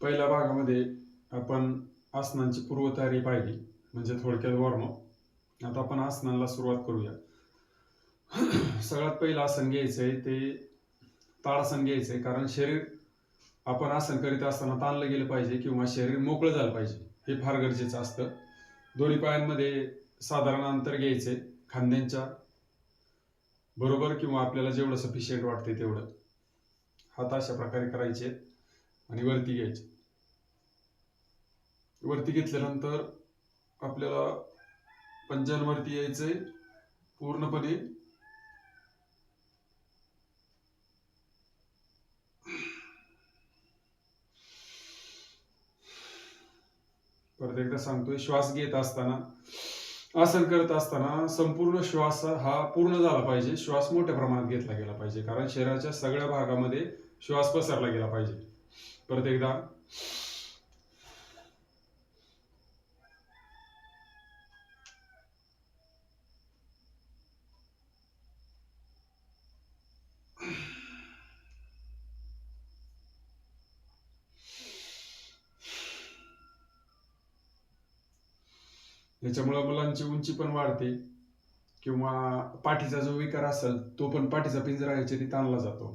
पहिल्या भागामध्ये आपण आसनांची पूर्वतयारी पाहिली म्हणजे थोडक्यात वॉर्मअप आता आपण आसनांना सुरुवात करूया. सगळ्यात पहिलं आसन घ्यायचं आहे ते ताडासन घ्यायचं आहे कारण शरीर आपण आसन करीत असताना ताणलं गेलं पाहिजे किंवा शरीर मोकळं झालं पाहिजे हे फार गरजेचं असतं. दोन्ही पायांमध्ये साधारण अंतर घ्यायचे खांद्यांच्या बरोबर किंवा आपल्याला जेवढं सफिशियंट वाटते तेवढं. हात अशा प्रकारे करायचे. आणि वरती घ्यायचे. वरती घेतल्यानंतर आपल्याला पंजांवरती यायचंय पूर्णपणे. परत एकदा सांगतोय श्वास घेत असताना आसन करत असताना संपूर्ण श्वास हा पूर्ण झाला पाहिजे. श्वास मोठ्या प्रमाणात घेतला गेला पाहिजे. कारण शरीराच्या सगळ्या भागामध्ये श्वास पसरला गेला पाहिजे. परत एकदा. याच्यामुळे मुलांची उंची पण वाढते किंवा पाठीचा जो विकार असेल तो पण पाठीचा पिंजरा ह्याच्याने ताणला जातो.